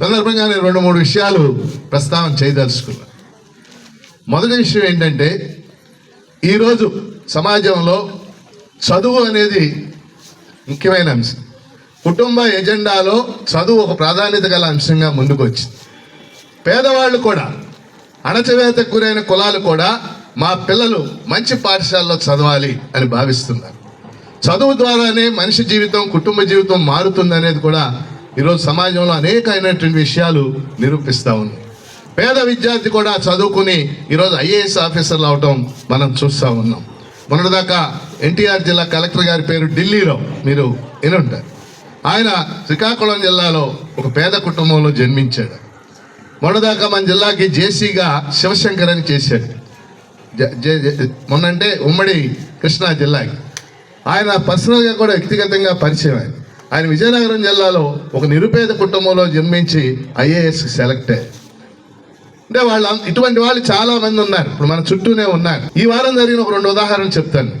సందర్భంగా నేను రెండు మూడు విషయాలు ప్రస్తావన చేయదలుచుకున్నాను మొదటి విషయం ఏంటంటే ఈరోజు సమాజంలో చదువు అనేది ముఖ్యమైన అంశం. కుటుంబ ఎజెండాలో చదువు ఒక ప్రాధాన్యత గల అంశంగా ముందుకు వచ్చింది పేదవాళ్ళు కూడా అణచవేతకు గురైన కులాలు కూడా మా పిల్లలు మంచి పాఠశాలలో చదవాలి అని భావిస్తున్నారు. చదువు ద్వారానే మనిషి జీవితం కుటుంబ జీవితం మారుతుందనేది కూడా ఈరోజు సమాజంలో అనేకమైనటువంటి విషయాలు నిరూపిస్తూ ఉన్నాయి పేద విద్యార్థి కూడా చదువుకుని ఈరోజు ఐఏఎస్ ఆఫీసర్లు అవటం మనం చూస్తూ ఉన్నాం. మొన్నటిదాకా ఎన్టీఆర్ జిల్లా కలెక్టర్ గారి పేరు ఢిల్లీలో మీరు వినుంటారు. ఆయన శ్రీకాకుళం జిల్లాలో ఒక పేద కుటుంబంలో జన్మించాడు. మొన్నదాకా మన జిల్లాకి జేసీగా శివశంకర్ అని చేశాడు మొన్నంటే ఉమ్మడి కృష్ణా జిల్లాకి. ఆయన పర్సనల్గా కూడా వ్యక్తిగతంగా పరిచయం ఆయన ఆయన విజయనగరం జిల్లాలో ఒక నిరుపేద కుటుంబంలో జన్మించి ఐఏఎస్ సెలెక్ట్ అంటే వాళ్ళు ఇటువంటి వాళ్ళు చాలా మంది ఉన్నారు. ఇప్పుడు మన చుట్టూనే ఉన్నారు. ఈ వారం జరిగిన ఒక రెండు ఉదాహరణలు చెప్తాను.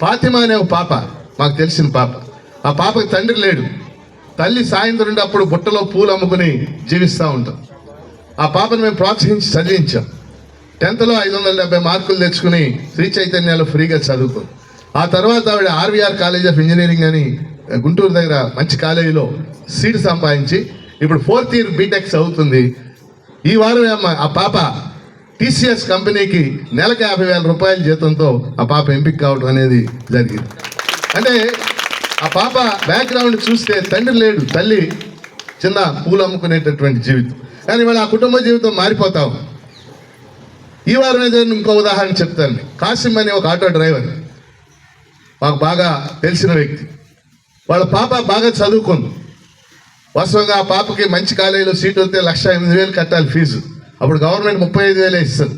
ఫాతిమా అనే ఒక పాప మాకు తెలిసిన పాప. ఆ పాపకి తండ్రి లేడు. తల్లి సాయంత్రం అప్పుడు బుట్టలో పూలు అమ్ముకుని జీవిస్తూ ఉంటాం. ఆ పాపను మేము ప్రోత్సహించి చదివించాం. టెన్త్లో ఐదు వందల డెబ్బై మార్కులు తెచ్చుకుని శ్రీ చైతన్యాలు ఫ్రీగా చదువుకుంది ఆ తర్వాత ఆవిడ ఆర్వీఆర్ కాలేజ్ ఆఫ్ ఇంజనీరింగ్ అని గుంటూరు దగ్గర మంచి కాలేజీలో సీట్ సంపాదించి ఇప్పుడు ఫోర్త్ ఇయర్ బీటెక్ చదువుతుంది. ఈ వారం ఆ పాప టీసీఎస్ కంపెనీకి నెలకు యాభై వేల రూపాయల జీతంతో ఆ పాప ఎంపిక కావడం అనేది జరిగింది. అంటే ఆ పాప బ్యాక్గ్రౌండ్ చూస్తే తండ్రి లేడు తల్లి చిన్న పూలు అమ్ముకునేటటువంటి జీవితం. కానీ ఇవాళ ఆ కుటుంబ జీవితం మారిపోతాం ఈ వారం ఏదో ఇంకో ఉదాహరణ చెప్తాను. కాసిం అనే ఒక ఆటో డ్రైవర్ మాకు బాగా తెలిసిన వ్యక్తి. వాళ్ళ పాప బాగా చదువుకుంది. వాస్తవంగా ఆ పాపకి మంచి కాలేజీలో సీట్ వస్తే లక్ష ఎనిమిది వేలు కట్టాలి ఫీజు. అప్పుడు గవర్నమెంట్ ముప్పై ఐదు వేలే ఇస్తుంది.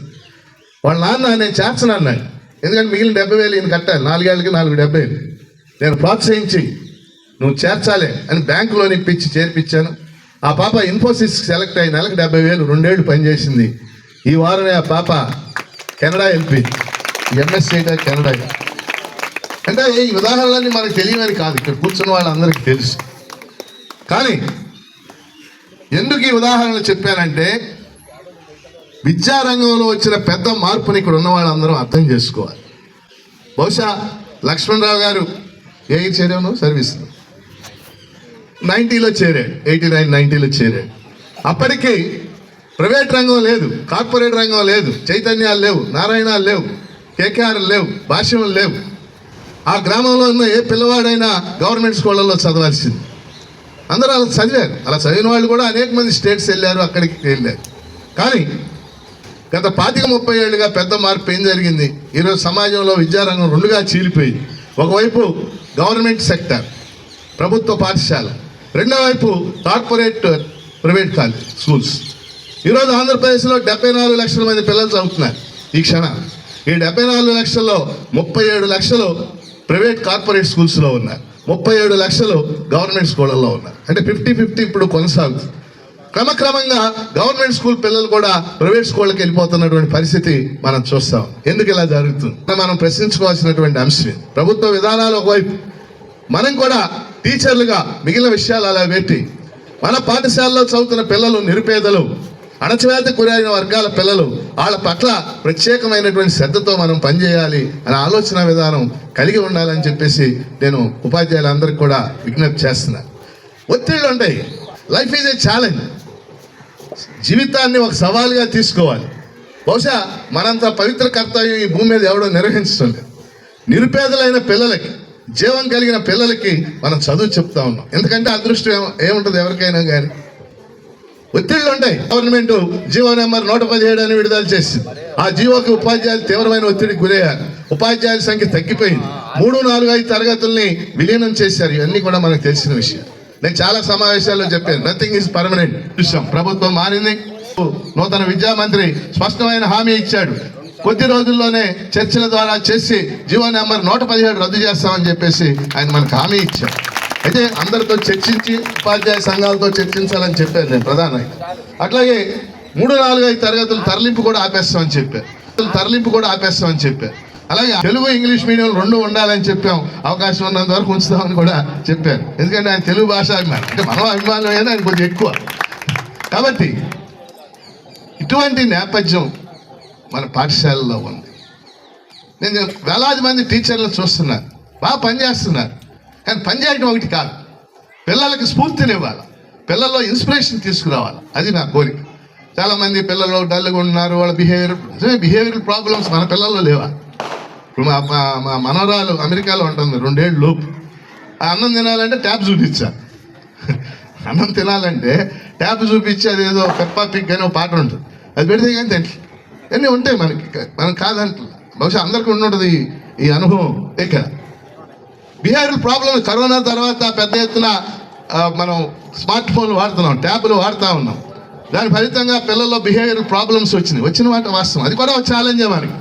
వాళ్ళ నాన్న నేను చేర్చను అన్నాడు ఎందుకంటే మిగిలిన డెబ్బై వేలు ఈయన కట్టాలి. నాలుగేళ్ళకి నాలుగు డెబ్బై వేలు. నేను ప్రోత్సహించి నువ్వు చేర్చాలి అని బ్యాంకులోని ఇప్పించి చేర్పించాను. ఆ పాప ఇన్ఫోసిస్ సెలెక్ట్ అయ్యి నెలకు డెబ్బై వేలు రెండేళ్ళు పనిచేసింది ఈ వారమే ఆ పాప కెనడా వెళ్ళిపోయింది ఎంఎస్సీ కెనడా అంటే ఈ ఉదాహరణలన్నీ మనకు తెలియని కాదు. ఇక్కడ కూర్చున్న వాళ్ళందరికీ తెలుసు. కానీ ఎందుకు ఈ ఉదాహరణలు చెప్పానంటే విద్యారంగంలో వచ్చిన పెద్ద మార్పుని ఇక్కడ ఉన్న వాళ్ళందరూ అర్థం చేసుకోవాలి. బహుశా లక్ష్మణరావు గారు ఏ ఇయర్ చేరాను సర్వీస్. నైంటీలో చేరాడు. ఎయిటీ నైన్ నైంటీలో చేరాడు. అప్పటికి ప్రైవేట్ రంగం లేదు. కార్పొరేట్ రంగం లేదు. చైతన్యాలు లేవు. నారాయణాలు లేవు. కేకేఆర్ లేవు. భాష్యం లేవు. ఆ గ్రామంలో ఉన్న ఏ పిల్లవాడైనా గవర్నమెంట్ స్కూళ్ళల్లో చదవాల్సింది. అందరూ అలా చదివారు. అలా చదివిన వాళ్ళు కూడా అనేక మంది స్టేట్స్ వెళ్ళారు అక్కడికి వెళ్ళారు. కానీ గత పాతిక ముప్పై ఏళ్ళుగా పెద్ద మార్పు ఏం జరిగింది? ఈరోజు సమాజంలో విద్యారంగం రెండుగా చీలిపోయింది. ఒకవైపు గవర్నమెంట్ సెక్టర్ ప్రభుత్వ పాఠశాల. రెండో వైపు కార్పొరేట్ ప్రైవేట్ కాలేజ్ స్కూల్స్. ఈరోజు ఆంధ్రప్రదేశ్లో డెబ్బై నాలుగు లక్షల మంది పిల్లలు చదువుతున్నారు. ఈ క్షణం ఈ డెబ్బై నాలుగు లక్షల్లో ముప్పై ఏడు లక్షలు ప్రైవేట్ కార్పొరేట్ స్కూల్స్లో ఉన్నారు ముప్పై ఏడు లక్షలు గవర్నమెంట్ స్కూళ్ళల్లో ఉన్నారు అంటే ఫిఫ్టీ ఫిఫ్టీ ఇప్పుడు కొనసాగుతుంది. క్రమక్రమంగా గవర్నమెంట్ స్కూల్ పిల్లలు కూడా ప్రైవేట్ స్కూళ్ళకి వెళ్ళిపోతున్నటువంటి పరిస్థితి మనం చూస్తాం. ఎందుకు ఇలా జరుగుతుంది? మనం ప్రశ్నించుకోవాల్సినటువంటి అంశం ప్రభుత్వ విధానాలు ఒకవైపు మనం కూడా టీచర్లుగా మిగిలిన విషయాలు అలా పెట్టి మన పాఠశాలలో చదువుతున్న పిల్లలు నిరుపేదలు అణచివేతకు గురైన వర్గాల పిల్లలు వాళ్ళ పట్ల ప్రత్యేకమైనటువంటి శ్రద్ధతో మనం పనిచేయాలి అనే ఆలోచన విధానం కలిగి ఉండాలని చెప్పేసి నేను ఉపాధ్యాయులందరికీ కూడా విజ్ఞప్తి చేస్తున్నాను ఒత్తిళ్ళు ఉంటాయి లైఫ్ ఈజ్ ఏ ఛాలెంజ్. జీవితాన్ని ఒక సవాలుగా తీసుకోవాలి. బహుశా మనంత పవిత్ర కర్తవ్యం ఈ భూమి మీద ఎవడో నిర్వహించడం నిరుపేదలైన పిల్లలకి జీవం కలిగిన పిల్లలకి మనం చదువు చెప్తా ఉన్నాం. ఎందుకంటే అదృష్టం ఏముంటుంది ఎవరికైనా కానీ ఒత్తిళ్ళు ఉంటాయి. గవర్నమెంట్ జీవో నెంబర్ నూట పదిహేడు అని విడుదల చేసింది. ఆ జీవోకి ఉపాధ్యాయులు తీవ్రమైన ఒత్తిడికి గురయ్యారు. ఉపాధ్యాయుల సంఖ్య తగ్గిపోయింది. మూడు నాలుగు ఐదు తరగతుల్ని విలీనం చేశారు. ఇవన్నీ కూడా మనకు తెలిసిన విషయం. నేను చాలా సమావేశాల్లో చెప్పాను. నథింగ్ ఈజ్ పర్మనెంట్ విషయం ప్రభుత్వం మారింది. నూతన విద్యా మంత్రి స్పష్టమైన హామీ ఇచ్చాడు. కొద్ది రోజుల్లోనే చర్చల ద్వారా చేసి జీవో నెంబర్ నూట పదిహేడు రద్దు చేస్తామని చెప్పేసి ఆయన మనకు హామీ ఇచ్చాడు అయితే అందరితో చర్చించి ఉపాధ్యాయ సంఘాలతో చర్చించాలని చెప్పాను నేను ప్రధానంగా. అట్లాగే మూడు నాలుగు ఐదు తరగతులు తరలింపు కూడా ఆపేస్తామని చెప్పారు తరలింపు కూడా ఆపేస్తామని చెప్పారు అలాగే తెలుగు ఇంగ్లీష్ మీడియం రెండు ఉండాలని చెప్పాం. అవకాశం ఉన్నంత వరకు ఉంచుతామని కూడా చెప్పారు ఎందుకంటే ఆయన తెలుగు భాష అభిమానం. అంటే మనం అభిమానం అయినా ఆయన కొంచెం ఎక్కువ. కాబట్టి ఇటువంటి నేపథ్యం మన పాఠశాలలో ఉంది. నేను వేలాది మంది టీచర్లు చూస్తున్నాను. బాగా పనిచేస్తున్నారు. కానీ పనిచేయడం ఒకటి కాదు. పిల్లలకి స్ఫూర్తినివ్వాలి. పిల్లల్లో ఇన్స్పిరేషన్ తీసుకురావాలి. అది నా కోరిక. చాలామంది పిల్లలు డల్గా ఉన్నారు వాళ్ళ బిహేవియర్ బిహేవియర్ ప్రాబ్లమ్స్ మన పిల్లల్లో లేవా? ఇప్పుడు మా మా- మనవరాలు అమెరికాలో ఉంటుంది రెండేళ్ళు లోపు. ఆ అన్నం తినాలంటే ట్యాప్ చూపించా. అన్నం తినాలంటే ట్యాప్ చూపించి అదేదో పెప్పా పిక్ అని ఒక పాట ఉంటుంది. అది పెడితే కానీ తింటారు అన్నీ ఉంటాయి మనకి మనం కాదంట బహుశా అందరికీ ఉండుంటుంది ఈ- ఈ అనుభవం. ఇక్కడ బిహేవియరల్ ప్రాబ్లమ్ కరోనా తర్వాత పెద్ద ఎత్తున మనం స్మార్ట్ ఫోన్లు వాడుతున్నాం ట్యాబ్లు వాడుతూ ఉన్నాం. దాని ఫలితంగా పిల్లల్లో బిహేవియర్ ప్రాబ్లమ్స్ వచ్చినాయి. వచ్చిన మాట వాస్తవం. అది కూడా ఒక ఛాలెంజే మనకి.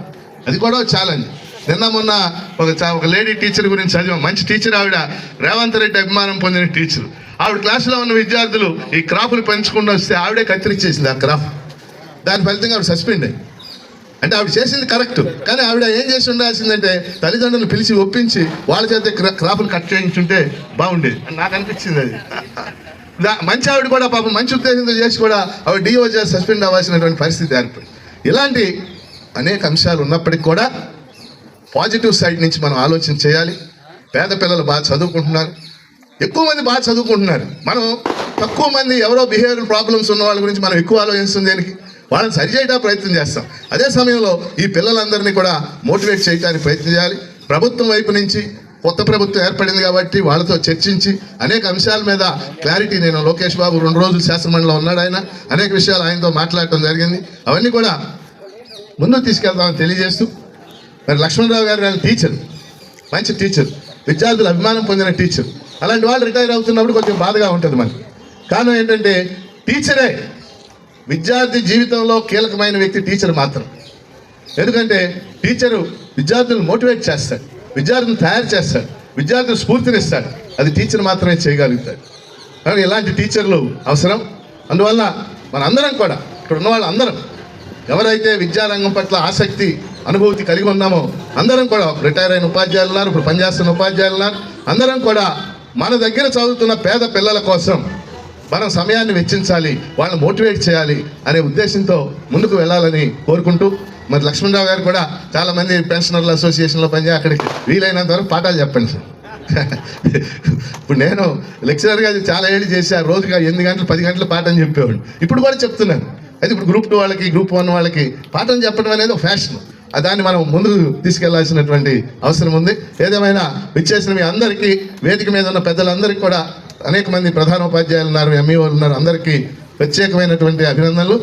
అది కూడా ఒక ఛాలెంజ్ నిన్న మొన్న ఒక ఒక లేడీ టీచర్ గురించి చదివాం. మంచి టీచర్ ఆవిడ. రేవంత్ రెడ్డి అభిమానం పొందిన టీచర్ ఆవిడ క్లాసులో ఉన్న విద్యార్థులు ఈ క్రాఫ్లు పెంచకుండా వస్తే ఆవిడే కత్తిరించేసింది ఆ క్రాఫ్ దాని ఫలితంగా ఆవిడ సస్పెండ్ అయ్యి అంటే ఆవిడ చేసింది కరెక్ట్. కానీ ఆవిడ ఏం చేసి ఉండాల్సిందంటే తల్లిదండ్రులను పిలిచి ఒప్పించి వాళ్ళ చేత క్రాపులు కట్ చేయించుంటే బాగుండేది. అని నాకు అనిపించింది అది. మంచి ఆవిడ కూడా పాపం మంచి ఉద్దేశంతో చేసి కూడా ఆవిడ డిఓ చేసి సస్పెండ్ అవ్వాల్సినటువంటి పరిస్థితి ఏర్పడింది ఇలాంటి అనేక అంశాలు ఉన్నప్పటికీ కూడా పాజిటివ్ సైడ్ నుంచి మనం ఆలోచన చేయాలి. పేద పిల్లలు బాగా చదువుకుంటున్నారు. ఎక్కువ మంది బాగా చదువుకుంటున్నారు. మనం తక్కువ మంది ఎవరో బిహేవియర్ ప్రాబ్లమ్స్ ఉన్న వాళ్ళ గురించి మనం ఎక్కువ ఆలోచిస్తుంది దేనికి? వాళ్ళని సరిచేయడానికి ప్రయత్నం చేస్తాం. అదే సమయంలో ఈ పిల్లలందరినీ కూడా మోటివేట్ చేయడానికి ప్రయత్నం చేయాలి. ప్రభుత్వం వైపు నుంచి కొత్త ప్రభుత్వం ఏర్పడింది కాబట్టి వాళ్ళతో చర్చించి అనేక అంశాల మీద క్లారిటీ నేను లోకేష్ బాబు రెండు రోజులు శాసనమండలిలో ఉన్నాడు ఆయన. అనేక విషయాలు ఆయనతో మాట్లాడటం జరిగింది. అవన్నీ కూడా ముందుకు తీసుకెళ్తామని తెలియజేస్తూ మరి లక్ష్మణరావు గారు ఆయన టీచర్ మంచి టీచర్ విద్యార్థులు అభిమానం పొందిన టీచర్. అలాంటి వాళ్ళు రిటైర్ అవుతున్నప్పుడు కొంచెం బాధగా ఉంటుంది మనకి. కారణం ఏంటంటే టీచరే విద్యార్థి జీవితంలో కీలకమైన వ్యక్తి టీచర్ మాత్రం. ఎందుకంటే టీచరు విద్యార్థులను మోటివేట్ చేస్తాడు విద్యార్థులను తయారు చేస్తాడు విద్యార్థులు స్ఫూర్తినిస్తాడు. అది టీచర్ మాత్రమే చేయగలుగుతాడు. కానీ ఇలాంటి టీచర్లు అవసరం. అందువల్ల మనందరం కూడా ఇక్కడ ఉన్న వాళ్ళందరం ఎవరైతే విద్యారంగం పట్ల ఆసక్తి అనుభూతి కలిగి ఉన్నామో అందరం కూడా రిటైర్ అయిన ఉపాధ్యాయులు ఉన్నారు ఇప్పుడు పనిచేస్తున్న ఉపాధ్యాయులు ఉన్నారు అందరం కూడా మన దగ్గర చదువుతున్న పేద పిల్లల కోసం మనం సమయాన్ని వెచ్చించాలి వాళ్ళని మోటివేట్ చేయాలి అనే ఉద్దేశంతో ముందుకు వెళ్ళాలని కోరుకుంటూ మరి లక్ష్మణరావు గారు కూడా చాలా మంది పెన్షనర్ల అసోసియేషన్లో పనిచేయ అక్కడికి వీలైనంత వరకు పాఠాలు చెప్పండి సార్. ఇప్పుడు నేను లెక్చరర్గా చాలా ఏళ్ళు చేసి ఆ రోజుగా ఎనిమిది గంటలు పది గంటలు పాఠం చెప్పేవాడు ఇప్పుడు కూడా చెప్తున్నాను. అయితే ఇప్పుడు గ్రూప్ టూ వాళ్ళకి గ్రూప్ వన్ వాళ్ళకి పాఠం చెప్పడం అనేది ఒక ఫ్యాషన్ దాన్ని మనం ముందుకు తీసుకెళ్ళాల్సినటువంటి అవసరం ఉంది. ఏదేమైనా విచ్చేసిన మీ అందరికీ వేదిక మీద ఉన్న పెద్దలందరికీ కూడా అనేక మంది ప్రధానోపాధ్యాయులు ఉన్నారు ఎంఈఓలు ఉన్నారు. అందరికీ ప్రత్యేకమైనటువంటి అభినందనలు.